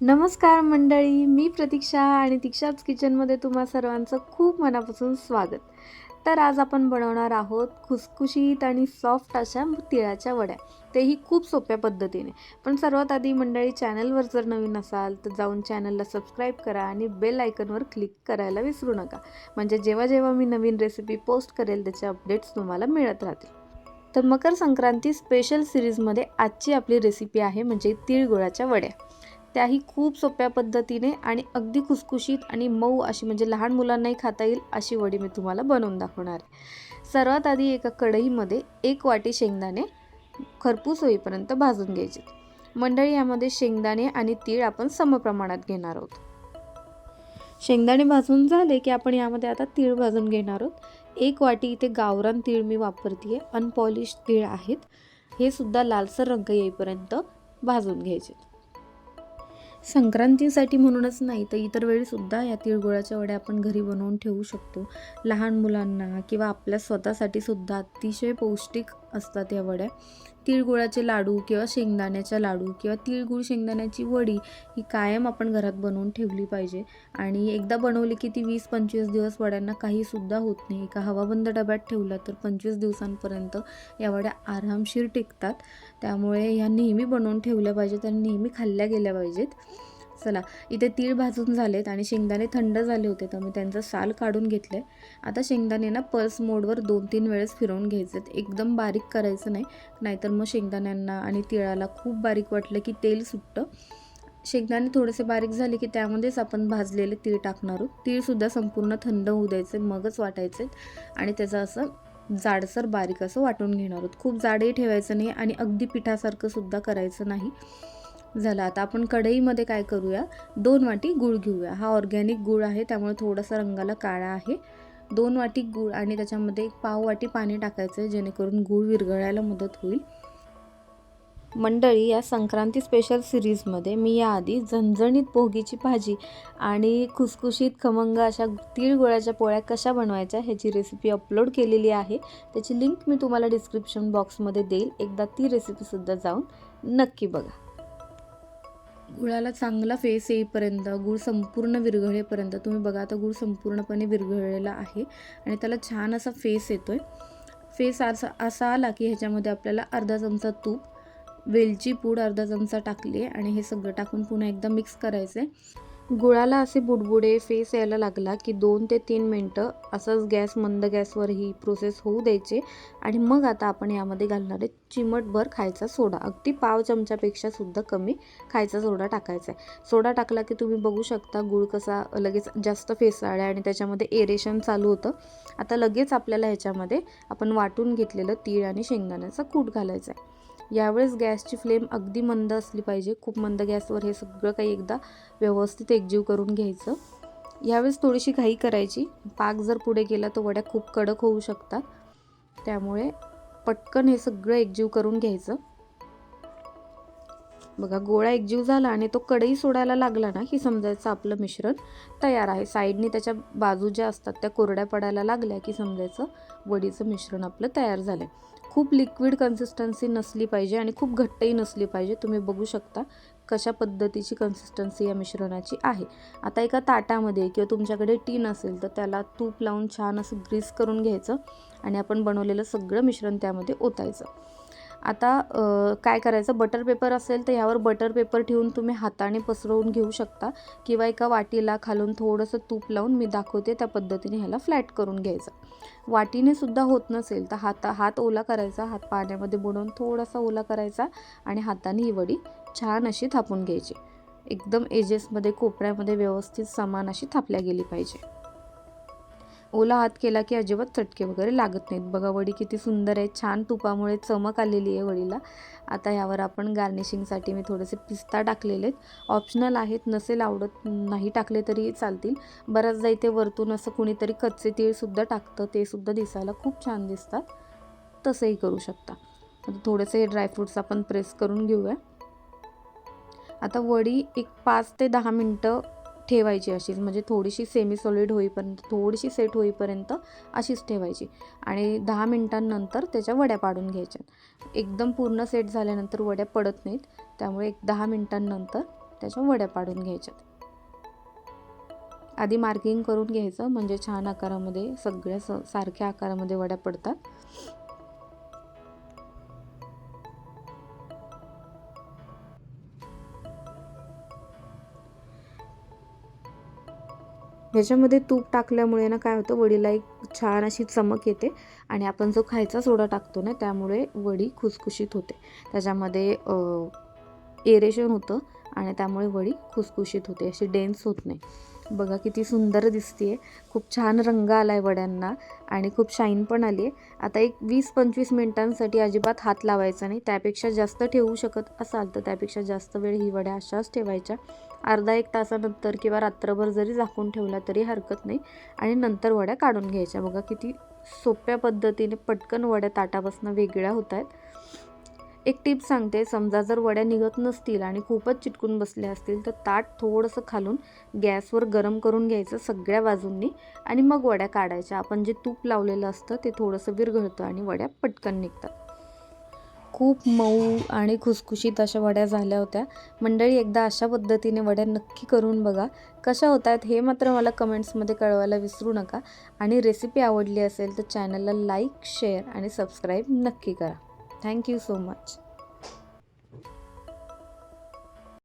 नमस्कार मंडळी मी प्रतीक्षा आणि दीक्षाच किचनमध्ये तुम्हा सर्वांचं खूप मनापासून स्वागत. तर आज आपण बनवणार आहोत खुसखुशीत आणि सॉफ्ट अशा तिळाच्या वड्या. तेही खूप सोप्या पद्धतीने. पण सर्वात आधी मंडळी चॅनलवर जर नवीन असाल तर जाऊन चॅनलला सबस्क्राईब करा आणि बेल आयकनवर क्लिक करायला विसरू नका. म्हणजे जेव्हा जेव्हा मी नवीन रेसिपी पोस्ट करेल त्याचे अपडेट्स तुम्हाला मिळत राहतील. तर मकर संक्रांती स्पेशल सिरीजमध्ये आजची आपली रेसिपी आहे म्हणजे तिळगुळाच्या वड्या. त्याही खूप सोप्या पद्धतीने आणि अगदी खुसखुशीत आणि मऊ अशी म्हणजे लहान मुलांनाही खाता येईल अशी वडी मी तुम्हाला बनवून दाखवणार आहे. सर्वात आधी एका कढईमध्ये एक वाटी शेंगदाणे खरपूस होईपर्यंत भाजून घ्यायचे. मंडळी यामध्ये शेंगदाणे आणि तीळ आपण समप्रमाणात घेणार आहोत. शेंगदाणे भाजून झाले की आपण यामध्ये आता तीळ भाजून घेणार आहोत. एक वाटी इथे गावरान तीळ मी वापरते अनपॉलिश तीळ आहेत. हे सुद्धा लालसर रंग येईपर्यंत भाजून घ्यायचे. संक्रांतीसाठी म्हणूनच नाही तर इतर वेळीसुद्धा या तिळगुळाच्या वड्या आपण घरी बनवून ठेवू शकतो. लहान मुलांना किंवा आपल्या स्वतःसाठी सुद्धा अतिशय पौष्टिक असतात या वड्या. तिळगुळाचे लाडू किंवा शेंगदाण्याच्या लाडू किंवा तिळगुळ शेंगदाण्याची वडी ही कायम आपण घरात बनवून ठेवली पाहिजे. आणि एकदा बनवली की ती वीस पंचवीस दिवस वड्यांना काहीसुद्धा होत नाही. एका हवाबंद डब्यात ठेवला तर पंचवीस दिवसांपर्यंत या वड्या आरामशीर टिकतात. त्यामुळे ह्या नेहमी बनवून ठेवल्या पाहिजेत आणि नेहमी खाल्ल्या गेल्या पाहिजेत. चला. इथे तीळ भाजून झालेत आणि शेंगदाणे थंड झाले होते तर मी त्यांचं साल काढून घेतलं आहे आता शेंगदाणे ना पल्स मोडवर दोन तीन वेळेस फिरवून घ्यायचे एकदम बारीक करायचं नाही नाहीतर मग शेंगदाण्यांना आणि तिळाला खूप बारीक वाटलं की तेल सुटतं शेंगदाणे थोडेसे बारीक झाले की त्यामध्येच आपण भाजलेले तीळ टाकणार आहोत. तीळसुद्धा संपूर्ण थंड होऊ द्यायचे मगच वाटायचे आणि त्याचं असं जाडसर बारीक असं वाटून घेणार आहोत. खूप जाडही ठेवायचं नाही आणि अगदी पिठासारखं सुद्धा करायचं नाही. झालं. आता आपण कढईमध्ये काय करूया? दोन वाटी गूळ घेऊया. हा ऑर्गॅनिक गूळ आहे त्यामुळे थोडासा रंगाला काळा आहे. दोन वाटी गूळ आणि त्याच्यामध्ये एक पाव वाटी पाणी टाकायचं आहे जेणेकरून गूळ विरघळायला मदत होईल. मंडळी या संक्रांती स्पेशल सिरीजमध्ये मी याआधी झणझणीत भोगीची भाजी आणि खुसखुशीत खमंग अशा तिळगुळाच्या पोळ्या कशा बनवायच्या ह्याची रेसिपी अपलोड केलेली आहे. त्याची लिंक मी तुम्हाला डिस्क्रिप्शन बॉक्समध्ये देईल. एकदा ती रेसिपीसुद्धा जाऊन नक्की बघा. गुळाला चांगला फेस येईपर्यंत गूळ संपूर्ण विरघळेपर्यंत तुम्ही बघा आता गूळ संपूर्णपणे विरघळलेला आहे आणि त्याला छान असा फेस येतो आहे फेस असा असा आला की ह्याच्यामध्ये आपल्याला अर्धा चमचा तूप वेलची पूड अर्धा चमचा टाकली आहे आणि हे सगळं टाकून पुन्हा एकदा मिक्स करायचं आहे गुळाला असे बुडबुडे फेस यायला लागला की दोन ते तीन मिनटं असंच गॅस मंद गॅसवर ही प्रोसेस होऊ द्यायचे आणि मग आता आपण यामध्ये घालणार आहे चिमटभर खायचा सोडा. अगदी पाव चमच्यापेक्षा सुद्धा कमी खायचा सोडा टाकायचा आहे. सोडा टाकला की तुम्ही बघू शकता गुळ कसा लगेच जास्त फेसाळ्या आणि त्याच्यामध्ये एरेशन चालू होतं. आता लगेच आपल्याला ह्याच्यामध्ये आपण वाटून घेतलेलं तीळ आणि शेंगदाण्याचा कूट घालायचा आहे. यावेळेस गॅसची फ्लेम अगदी मंद असली पाहिजे. खूप मंद गॅसवर हे सगळं काही एकदा व्यवस्थित एकजीव करून घ्यायचं. यावेळेस थोडीशी घाई करायची. पाक जर पुढे गेला तर वड्या खूप कडक होऊ शकतात. त्यामुळे पटकन हे सगळं एकजीव करून घ्यायचं. बघा गोळा एकजीव झाला आणि तो कढई सोडायला लागला ना की समजायचं आपलं मिश्रण तयार आहे. साईडनी त्याच्या बाजू ज्या असतात त्या कोरड्या पडायला लागल्या की समजायचं वडीचं मिश्रण आपलं तयार झालं आहे खूप लिक्विड कन्सिस्टन्सी नसली पाहिजे आणि खूप घट्टही नसली पाहिजे. तुम्ही बघू शकता कशा पद्धतीची कन्सिस्टन्सी या मिश्रणाची आहे. आता एका ताटामध्ये किंवा तुमच्याकडे टीन असेल तर त्याला तूप लावून छान असं ग्रीस करून घ्यायचं आणि आपण बनवलेलं सगळं मिश्रण त्यामध्ये ओतायचं. आता काय करायचं? बटर पेपर असेल तर यावर बटर पेपर ठेवून तुम्ही हाताने पसरवून घेऊ शकता किंवा एका वाटीला खालून थोडंसं तूप लावून मी दाखवते त्या पद्धतीने ह्याला फ्लॅट करून घ्यायचं. वाटीने सुद्धा होत नसेल तर हाता हात ओला करायचा हात पाण्यामध्ये बुडवून थोडासा ओला करायचा आणि हाताने ही वडी छान अशी थापून घ्यायची. एकदम एजेसमध्ये कोपऱ्यामध्ये व्यवस्थित समान अशी थापल्या गेली पाहिजे. ओला हात केला की अजिबात चटके वगैरे लागत नाहीत. बघा वडी किती सुंदर आहे. छान तुपामुळे चमक आलेली आहे वडीला. आता यावर आपण गार्निशिंगसाठी मी थोडेसे पिस्ता टाकलेले आहेत. ऑप्शनल आहेत नसेल आवडत नाही टाकले तरी चालतील. बऱ्याचदा इथे वरतून असं कुणीतरी कच्चे तीळसुद्धा टाकतं. ते सुद्धा दिसायला खूप छान दिसतात. तसंही करू शकता. आता थोडेसे हे ड्रायफ्रूट्स आपण प्रेस करून घेऊया. आता वडी एक पाच ते दहा मिनटं ठेवायची अशीच म्हणजे थोडीशी सेमी सॉलिड होईपर्यंत थोडीशी सेट होईपर्यंत अशीच ठेवायची. आणि दहा मिनटांनंतर त्याच्या वड्या पाडून घ्यायच्या. एकदम पूर्ण सेट झाल्यानंतर वड्या पडत नाहीत. त्यामुळे एक दहा मिनटांनंतर त्याच्या वड्या पाडून घ्यायच्यात. आधी मार्किंग करून घ्यायचं. म्हणजे छान आकारामध्ये सगळ्या स सारख्या आकारामध्ये वड्या पडतात. ह्याच्यामध्ये तूप टाकल्यामुळे ना काय होतं वडीला एक छान अशी चमक येते आणि आपण जो खायचा सोडा टाकतो ना त्यामुळे वडी खुसखुशीत होते. त्याच्यामध्ये एरेशन होतं आणि त्यामुळे वडी खुसखुशीत होते. अशी डेन्स होत नाही. बघा किती सुंदर दिसते खूप छान रंग आला आहे वड्यांना आणि खूप शाईन पण आली आहे आता एक वीस पंचवीस मिनटांसाठी अजिबात हात लावायचा नाही. त्यापेक्षा जास्त ठेवू शकत असाल तर त्यापेक्षा जास्त वेळ ही वड्या अशाच ठेवायच्या. अर्धा एक तासानंतर किंवा रात्रभर जरी झाकून ठेवला तरी हरकत नाही. आणि नंतर वड्या काढून घ्यायच्या. बघा किती सोप्या पद्धतीने पटकन वड्या ताटापासून वेगळ्या होत आहेत एक टिप सांगते. समजा जर वड्या निघत नसतील आणि खूपच चिटकून बसल्या असतील तर ताट थोडंसं खालून गॅसवर गरम करून घ्यायचं सगळ्या बाजूंनी आणि मग वड्या काढायच्या. आपण जे तूप लावलेलं असतं ते थोडंसं विरघळतं आणि वड्या पटकन निघतात. खूप मऊ आणि खुसखुशीत अशा वड्या झाल्या होत्या. मंडळी एकदा अशा पद्धतीने वड्या नक्की करून बघा. कशा होत आहेत हे मात्र मला कमेंट्समध्ये कळवायला विसरू नका. आणि रेसिपी आवडली असेल तर चॅनलला लाईक शेअर आणि सबस्क्राईब नक्की करा. Thank you so much.